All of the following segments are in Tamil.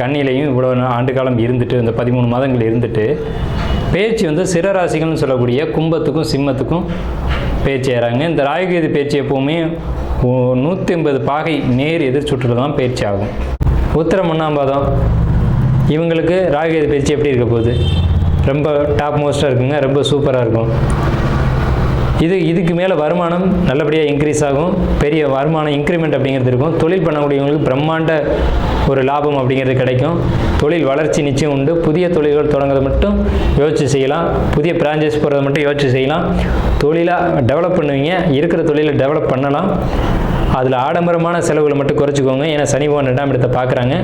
கண்ணிலையும் இவ்வளோ ஆண்டு காலம் இருந்துட்டு இந்த பதிமூணு மாதங்கள் இருந்துட்டு பேச்சு வந்து சிற ராசிகள்னு சொல்லக்கூடிய கும்பத்துக்கும் சிம்மத்துக்கும் பேச்சு ஏறாங்க. இந்த ராகுகேது பேச்சு எப்போவுமே நூற்றி ஐம்பது பாகை நேர் எதிர் சுற்றுல தான் பேச்சு ஆகும். உத்தரம் ஒன்றாம் பாதம். இவங்களுக்கு ராகுகேது பேச்சு எப்படி இருக்க போகுது? ரொம்ப டாப் மோஸ்ட்டாக இருக்குங்க ரொம்ப சூப்பராக இருக்கும். இது இதுக்கு மேலே வருமானம் நல்லபடியாக இன்க்ரீஸ் ஆகும். பெரிய வருமானம் இன்க்ரிமெண்ட் அப்படிங்கிறது இருக்கும். தொழில் பண்ணக்கூடியவங்களுக்கு பிரம்மாண்ட ஒரு லாபம் அப்படிங்கிறது கிடைக்கும். தொழில் வளர்ச்சி நிச்சயம் உண்டு. புதிய தொழில்கள் தொடங்குறதை மட்டும் யோசிச்சு செய்யலாம். புதிய பிரான்ச்சஸ் போகிறத மட்டும் யோசிச்சு செய்யலாம். தொழிலாக டெவலப் பண்ணுவீங்க. இருக்கிற தொழிலை டெவலப் பண்ணலாம். அதில் ஆடம்பரமான செலவுகளை மட்டும் குறைச்சிக்கோங்க. ஏன்னா சனி பகவான் ரெண்டாம் இடத்தை பார்க்குறாங்க.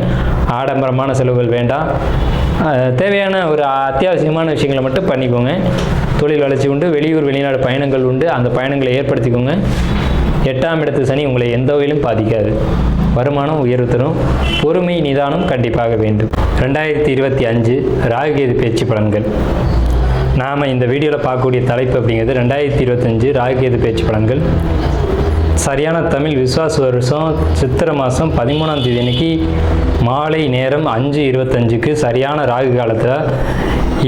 ஆடம்பரமான செலவுகள் வேண்டாம். தேவையான ஒரு அத்தியாவசியமான விஷயங்களை மட்டும் பண்ணிக்கோங்க. தொழில் வளர்ச்சி உண்டு வெளியூர் வெளிநாடு பயணங்கள் உண்டு. அந்த பயணங்களை ஏற்படுத்திக்கோங்க. எட்டாம் இடத்து சனி உங்களை எந்த வகையிலும் பாதிக்காது. வருமானம் உயர்வு தரும். பொறுமை நிதானம் கண்டிப்பாக வேண்டும். ரெண்டாயிரத்தி இருபத்தி அஞ்சு ராகுகேது பேச்சு பலன்கள். நாம் இந்த வீடியோவில் பார்க்கக்கூடிய தலைப்பு அப்படிங்கிறது ரெண்டாயிரத்தி இருபத்தஞ்சு ராகுகேது பேச்சு பலன்கள். சரியான தமிழ் விஸ்வாச வருஷம் சித்திரை மாதம் பதிமூணாம் தேதி அன்னைக்கு மாலை நேரம் அஞ்சு இருபத்தஞ்சுக்கு சரியான ராகு காலத்தில்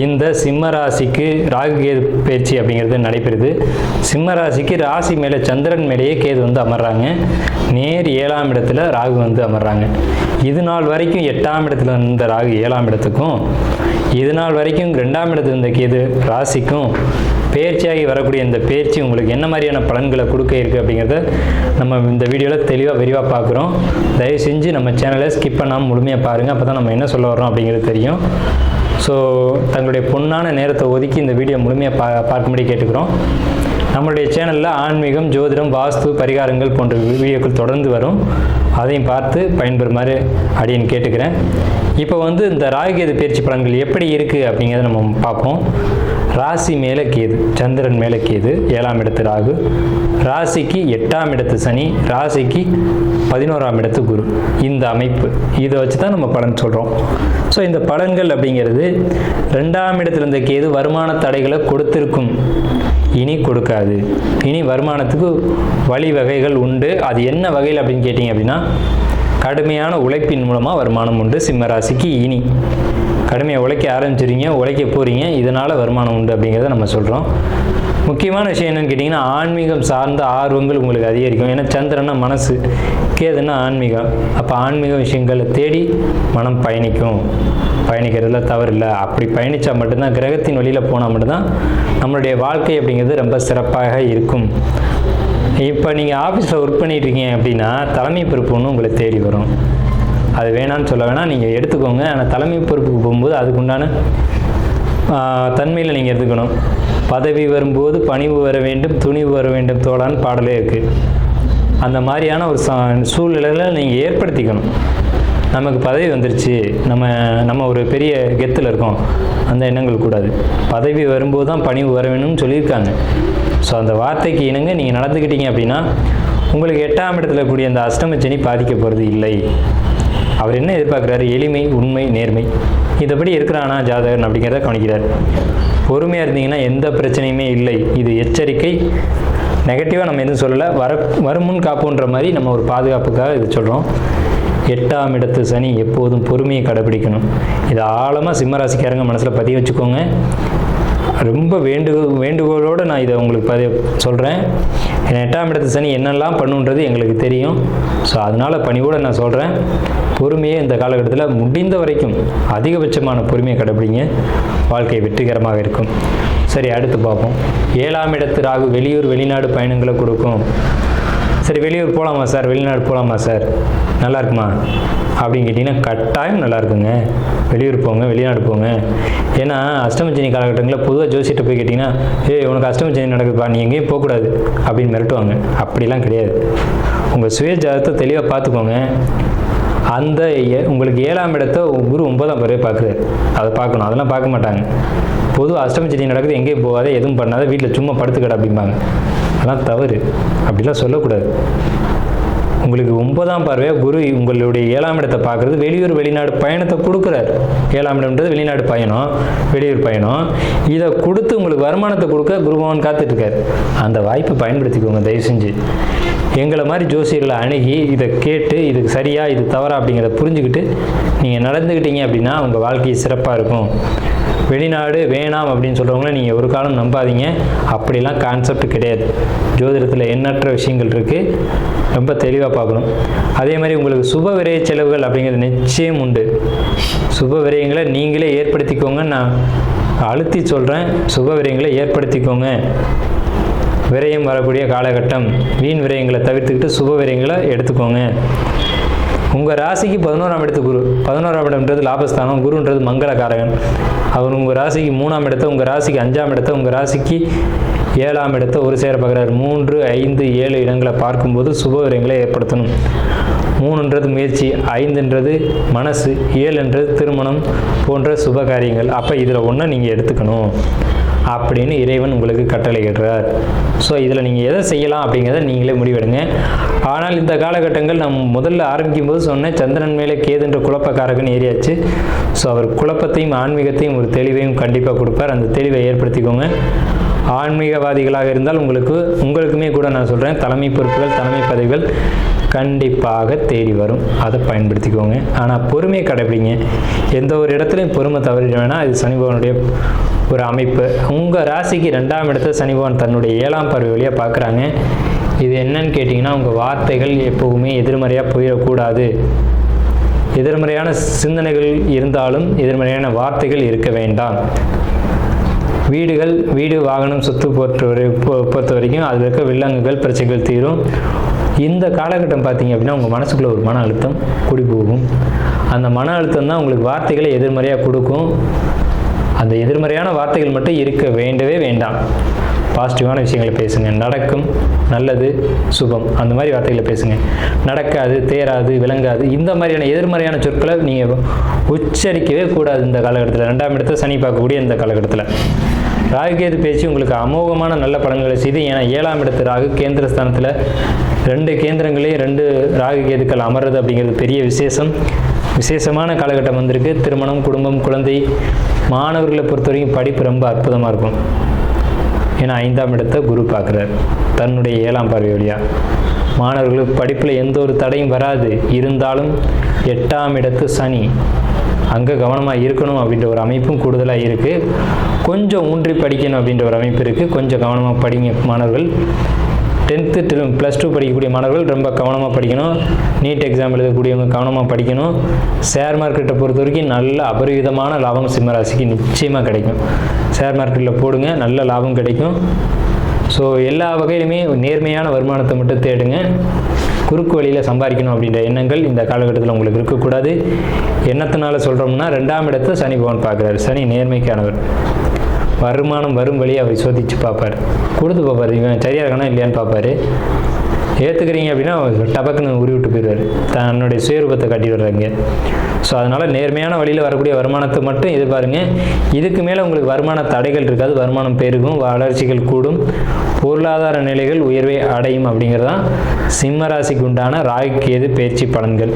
இந்த சிம்ம ராசிக்கு ராகு கேது பயிற்சி அப்படிங்கிறது நடைபெறுது. சிம்ம ராசிக்கு ராசி மேலே சந்திரன் மேலேயே கேது வந்து அமர்றாங்க. நேர் ஏழாம் இடத்துல ராகு வந்து அமர்றாங்க. இது நாள் வரைக்கும் எட்டாம் இடத்துல இருந்த ராகு ஏழாம் இடத்துக்கும் இது நாள் வரைக்கும் ரெண்டாம் இடத்துல இருந்த கேது ராசிக்கும் பேர்ச்சியாகி வரக்கூடிய இந்த பேர்ச்சி உங்களுக்கு என்ன மாதிரியான பலன்களை கொடுக்க இருக்குது அப்படிங்கிறத நம்ம இந்த வீடியோவில் தெளிவாக விரிவாக பார்க்குறோம். தயவு செஞ்சு நம்ம சேனலை ஸ்கிப் பண்ணாமல் முழுமையாக பாருங்கள் அப்போ தான் நம்ம என்ன சொல்ல வரோம் அப்படிங்கிறது தெரியும். ஸோ தங்களுடைய பொண்ணான நேரத்தை ஒதுக்கி இந்த வீடியோ முழுமையாக பா பார்க்கும்படி கேட்டுக்கிறோம். நம்மளுடைய சேனலில் ஆன்மீகம் ஜோதிடம் வாஸ்து பரிகாரங்கள் போன்ற வீடியோக்கள் தொடர்ந்து வரும். அதையும் பார்த்து பயன்பெறுமாறு அப்படின்னு கேட்டுக்கிறேன். இப்போ வந்து இந்த ராகுகேது பயிற்சி பலன்கள் எப்படி இருக்குது அப்படிங்கிறத நம்ம பார்ப்போம். ராசி மேலே கேது சந்திரன் மேலே கேது ஏழாம் இடத்து ராகு. ராசிக்கு எட்டாம் இடத்து சனி ராசிக்கு பதினோராம் இடத்து குரு. இந்த அமைப்பு. இதை வச்சு தான் நம்ம பலன் சொல்கிறோம் ஸோ இந்த பலன்கள் அப்படிங்கிறது ரெண்டாம் இடத்துல இருந்த கேது வருமான தடைகளை கொடுத்திருக்கும். இனி கொடுக்காது. இனி வருமானத்துக்கு வழிவகைகள் உண்டு. அது என்ன வகையில் அப்படின்னு கேட்டிங்க அப்படின்னா கடுமையான உழைப்பின் மூலமாக வருமானம் உண்டு. சிம்மராசிக்கு இனி கடுமையாக உழைக்க ஆரம்பிச்சிருங்க உழைக்க போகிறீங்க இதனால் வருமானம் உண்டு அப்படிங்கிறத நம்ம சொல்கிறோம் முக்கியமான விஷயம் என்னென்னு கேட்டிங்கன்னா ஆன்மீகம் சார்ந்த ஆர்வங்கள் உங்களுக்கு அதிகரிக்கும். ஏன்னா சந்திரனா மனசு கேதுன்னா ஆன்மீகம். அப்போ ஆன்மீக விஷயங்களை தேடி மனம் பயணிக்கும். பயணிக்கிறதுல தவறில்லை. அப்படி பயணித்தா மட்டும்தான் கிரகத்தின் வழியில் போனால் மட்டும்தான் நம்மளுடைய வாழ்க்கை அப்படிங்கிறது ரொம்ப சிறப்பாக இருக்கும். இப்போ நீங்கள் ஆஃபீஸில் ஒர்க் பண்ணிட்டு இருக்கீங்க அப்படின்னா தலைமை பொறுப்பு ஒன்று உங்களை தேடி வரும். அது வேணான்னு சொல்ல வேணாம் நீங்கள் எடுத்துக்கோங்க. ஆனால் தலைமை பொறுப்புக்கு போகும்போது அதுக்குண்டான தன்மையில் நீங்கள் எடுத்துக்கணும். பதவி வரும்போது பணிவு வர வேண்டும் துணிவு வர வேண்டும் தோழான்னு பாடலே இருக்குது அந்த மாதிரியான ஒரு ச- சூழ்நிலைகளை நீங்கள் ஏற்படுத்திக்கணும். நமக்கு பதவி வந்துருச்சு. நம்ம நம்ம ஒரு பெரிய கெத்தில் இருக்கோம். அந்த எண்ணங்கள் கூடாது. பதவி வரும்போது தான் பணிவு வர வேணும்னு சொல்லியிருக்காங்க. ஸோ அந்த வார்த்தைக்கு இணங்க நீங்கள் நடந்துக்கிட்டீங்க அப்படின்னா உங்களுக்கு எட்டாம் இடத்துல கூடிய அந்த அஷ்டம சனி பாதிக்க போகிறது இல்லை. அவர் என்ன எதிர்பார்க்குறாரு? எளிமை உண்மை நேர்மை. இதைப்படி இருக்கிறானா ஜாதகன் அப்படிங்கிறத கவனிக்கிறார். பொறுமையாக இருந்தீங்கன்னா எந்த பிரச்சனையுமே இல்லை. இது எச்சரிக்கை. நெகட்டிவாக நம்ம எதுவும் சொல்லலை. வர வருமுன் காப்புன்ற மாதிரி நம்ம ஒரு பாதுகாப்புக்காக இது சொல்கிறோம் எட்டாம் இடத்து சனி எப்போதும் பொறுமையை கடைபிடிக்கணும். இதை ஆழமாக சிம்மராசிக்காரங்க மனசில் பதிய வச்சுக்கோங்க. ரொம்ப வேண்டு வேண்டுகோளோடு நான் இதை உங்களுக்கு பதிவு சொல்கிறேன் எட்டாம் இடத்து சனி என்னெல்லாம் பண்ணுன்றது எங்களுக்கு தெரியும். ஸோ அதனால் பணிவோடு நான் சொல்கிறேன் பொறுமையே இந்த காலகட்டத்தில் முடிந்த வரைக்கும் அதிகபட்சமான பொறுமையை கடைபிடிங்க. வாழ்க்கை வெற்றிகரமாக இருக்கும். சரி அடுத்து பார்ப்போம். ஏழாம் இடத்து ராகு வெளியூர் வெளிநாடு பயணங்களை கொடுக்கும். சரி வெளியூர் போகலாமா சார்? வெளிநாடு போகலாமா சார்? நல்லா இருக்குமா அப்படின்னு கேட்டிங்கன்னா கட்டாயம் நல்லா இருக்குங்க வெளியூர் போங்க வெளிநாடு போங்க. ஏன்னா அஷ்டமச்சினி காலகட்டங்களில் பொதுவாக ஜோசிட்டு போய் கேட்டிங்கன்னா ஏய் உனக்கு அஷ்டமச்சினி நடக்குதுப்பா நீ எங்கேயும் போகக்கூடாது. அப்படின்னு மிரட்டுவாங்க. அப்படிலாம் கிடையாது. உங்கள் சுய தெளிவாக பார்த்துக்கோங்க. அந்த ஏ- உங்களுக்கு ஏழாம் இடத்த குரு ஒன்பதாம் பிறகு பார்க்குறாரு. அதை பார்க்கணும். அதெல்லாம் பார்க்க மாட்டாங்க. பொதுவாக அஷ்டமச்சனி நடக்குது எங்கேயும் போகாத எதுவும் பண்ணாத வீட்டில் சும்மா படுத்துக்கட அப்படிம்பாங்க. அதெல்லாம் தவறு. அப்படிலாம் சொல்லக்கூடாது. உங்களுக்கு ஒன்பதாம் பார்வையாக குரு உங்களுடைய ஏழாம் இடத்தை பார்க்குறது வெளியூர் வெளிநாடு பயணத்தை கொடுக்குறாரு. ஏழாம் இடம்ன்றது வெளிநாடு பயணம் வெளியூர் பயணம். இதை கொடுத்து உங்களுக்கு வருமானத்தை கொடுக்க குருபவன் காத்துட்ருக்காரு. அந்த வாய்ப்பை பயன்படுத்திக்கோங்க தயவு செஞ்சு. எங்களை மாதிரி ஜோசியர்களை அணுகி இதை கேட்டு இது சரியா இது தவறா அப்படிங்கிறத புரிஞ்சுக்கிட்டு நீங்கள் நடந்துக்கிட்டீங்க அப்படின்னா உங்கள் வாழ்க்கை சிறப்பாக இருக்கும். வெளிநாடு வேணாம் அப்படின்னு சொல்கிறவங்கள நீங்கள் ஒரு காலம் நம்பாதீங்க. அப்படிலாம் கான்செப்ட் கிடையாது. ஜோதிடத்தில் எண்ணற்ற விஷயங்கள் இருக்குது ரொம்ப தெளிவாக பார்க்கணும். அதே மாதிரி உங்களுக்கு சுப விரய செலவுகள் அப்படிங்கிறது நிச்சயம் உண்டு. சுப விரயங்களை நீங்களே ஏற்படுத்திக்கோங்க நான் அழுத்தி சொல்கிறேன் சுப விரயங்களை ஏற்படுத்திக்கோங்க. விரயம் வரக்கூடிய காலகட்டம் வீண் விரயங்களை தவிர்த்துக்கிட்டு சுப விரயங்களை எடுத்துக்கோங்க. உங்கள் ராசிக்கு பதினோராம் இடத்து குரு. பதினோராம் இடம்ன்றது லாபஸ்தானம் குருன்றது மங்களகாரகன். அவர் உங்கள் ராசிக்கு மூணாம் இடத்த உங்கள் ராசிக்கு அஞ்சாம் இடத்த உங்கள் ராசிக்கு ஏழாம் இடத்த ஒரு சேர பார்க்குறார். மூன்று ஐந்து ஏழு இடங்களை பார்க்கும்போது சுப விரயங்களை ஏற்படுத்தணும். மூணுன்றது முயற்சி ஐந்துன்றது மனசு ஏழுன்றது திருமணம் போன்ற சுப காரியங்கள். அப்போ இதில் ஒன்றை நீங்கள் எடுத்துக்கணும். அப்படின்னு இறைவன் உங்களுக்கு கட்டளையிடுறார். ஸோ இதில் நீங்கள் எதை செய்யலாம் அப்படிங்கிறத நீங்களே முடிவெடுங்க. ஆனால் இந்த காலகட்டங்கள் நம் முதல்ல ஆரம்பிக்கும் போது சொன்னேன் சந்திரன் மேலே கேதுன்ற குழப்பக்காரகன் ஏறியாச்சு. ஸோ அவர் குழப்பத்தையும் ஆன்மீகத்தையும் ஒரு தெளிவையும் கண்டிப்பாக கொடுப்பார். அந்த தெளிவை ஏற்படுத்திக்கோங்க. ஆன்மீகவாதிகளாக இருந்தால் உங்களுக்கு உங்களுக்குமே கூட நான் சொல்கிறேன் தலைமை பொறுப்புகள் தலைமை பதவிகள் கண்டிப்பாக தேடி வரும். அதை பயன்படுத்திக்கோங்க. ஆனால் பொறுமையை கடைபிடிங்க எந்த ஒரு இடத்துலையும் பொறுமை தவறிட வேணாம். இது சனிபவனுடைய ஒரு அமைப்பு. உங்கள் ராசிக்கு ரெண்டாம் இடத்துல சனிபவன் தன்னுடைய ஏழாம் பறவை வழியாக பார்க்குறாங்க. இது என்னன்னு கேட்டிங்கன்னா உங்கள் வார்த்தைகள் எப்போவுமே எதிர்மறையாக போயிடக்கூடாது. எதிர்மறையான சிந்தனைகள் இருந்தாலும் எதிர்மறையான வார்த்தைகள் இருக்க வேண்டாம். வீடுகள் வீடு வாகனம் சொத்து பொறுத்தவரை பொ- பொறுத்த வரைக்கும் அதில் இருக்க வில்லங்குகள் பிரச்சனைகள் தீரும். இந்த காலகட்டம் பார்த்தீங்க அப்படின்னா உங்கள் மனசுக்குள்ளே ஒரு மன அழுத்தம் குடி போகும். அந்த மன அழுத்தம் தான் உங்களுக்கு வார்த்தைகளை எதிர்மறையாக கொடுக்கும். அந்த எதிர்மறையான வார்த்தைகள் மட்டும் இருக்க வேண்டவே வேண்டாம். பாசிட்டிவான விஷயங்களை பேசுங்க. நடக்கும் நல்லது சுபம். அந்த மாதிரி வார்த்தைகளை பேசுங்க. நடக்காது தேராது விளங்காது. இந்த மாதிரியான எதிர்மறையான சொற்களை நீங்கள் உச்சரிக்கவே கூடாது இந்த காலகட்டத்தில். ரெண்டாம் இடத்தை சனி பார்க்கக்கூடிய இந்த காலகட்டத்தில். ராகுகேது பேச்சு உங்களுக்கு அமோகமான நல்ல பலன்களை செய்து ஏன்னா ஏழாம் இடத்து ராகு கேந்திரஸ்தானத்தில் ரெண்டு கேந்திரங்களையும் ரெண்டு ராகு கேதுக்கள் அமர்றது அப்படிங்கிறது பெரிய விசேஷம். விசேஷமான காலகட்டம் வந்திருக்கு. திருமணம் குடும்பம் குழந்தை மாணவர்களை பொறுத்தவரைக்கும் படிப்பு ரொம்ப அற்புதமாக இருக்கும். ஏன்னா ஐந்தாம் இடத்தை குரு பார்க்குறார். தன்னுடைய ஏழாம் பார்வை வழியா. மாணவர்களுக்கு படிப்பில் எந்த ஒரு தடையும் வராது. இருந்தாலும் எட்டாம் இடத்து சனி அங்கே கவனமாக இருக்கணும் அப்படின்ற ஒரு அமைப்பும் கூடுதலாக இருக்குது கொஞ்சம் ஊன்றி படிக்கணும் அப்படின்ற ஒரு அமைப்பு இருக்குது கொஞ்சம் கவனமாக படிங்க மாணவர்கள். டென்த்து ப்ளஸ் டூ படிக்கக்கூடிய மாணவர்கள் ரொம்ப கவனமாக படிக்கணும். நீட் எக்ஸாம் எழுதக்கூடியவங்க கவனமாக படிக்கணும். ஷேர் மார்க்கெட்டை பொறுத்த வரைக்கும் நல்ல அபரிவிதமான லாபம் சிம்மராசிக்கு நிச்சயமாக கிடைக்கும். ஷேர் மார்க்கெட்டில் போடுங்க நல்ல லாபம் கிடைக்கும். ஸோ எல்லா வகையிலுமே நேர்மையான வருமானத்தை மட்டும் தேடுங்க. குறுக்கு வழியில் சம்பாதிக்கணும் அப்படின்ற எண்ணங்கள் இந்த காலகட்டத்தில் உங்களுக்கு இருக்கக்கூடாது. எண்ணத்தினால சொல்கிறோம்னா ரெண்டாம் இடத்தை சனி பகவான் பார்க்குறாரு. சனி நேர்மைக்கானவர். வருமானம் வரும் வழியை அவர் சோதிச்சு பார்ப்பார். கொடுத்து பார்ப்பார் இவன் சரியாக இருக்கானா இல்லையான்னு பார்ப்பாரு. ஏற்றுக்கிறீங்க அப்படின்னா டபக்குன்னு உருவி விட்டு போயிடுவார். தன்னுடைய சுயரூபத்தை காட்டி விடுறாங்க ஸோ அதனால் நேர்மையான வழியில் வரக்கூடிய வருமானத்தை மட்டும் இது பாருங்கள் இதுக்கு மேலே உங்களுக்கு வருமான தடைகள் இருக்காது. வருமானம் பெருகும் வளர்ச்சிகள் கூடும். பொருளாதார நிலைகள் உயர்வை அடையும் அப்படிங்கிறது தான் சிம்ம ராசிக்கு உண்டான ராகு எது பயிற்சி பலன்கள்.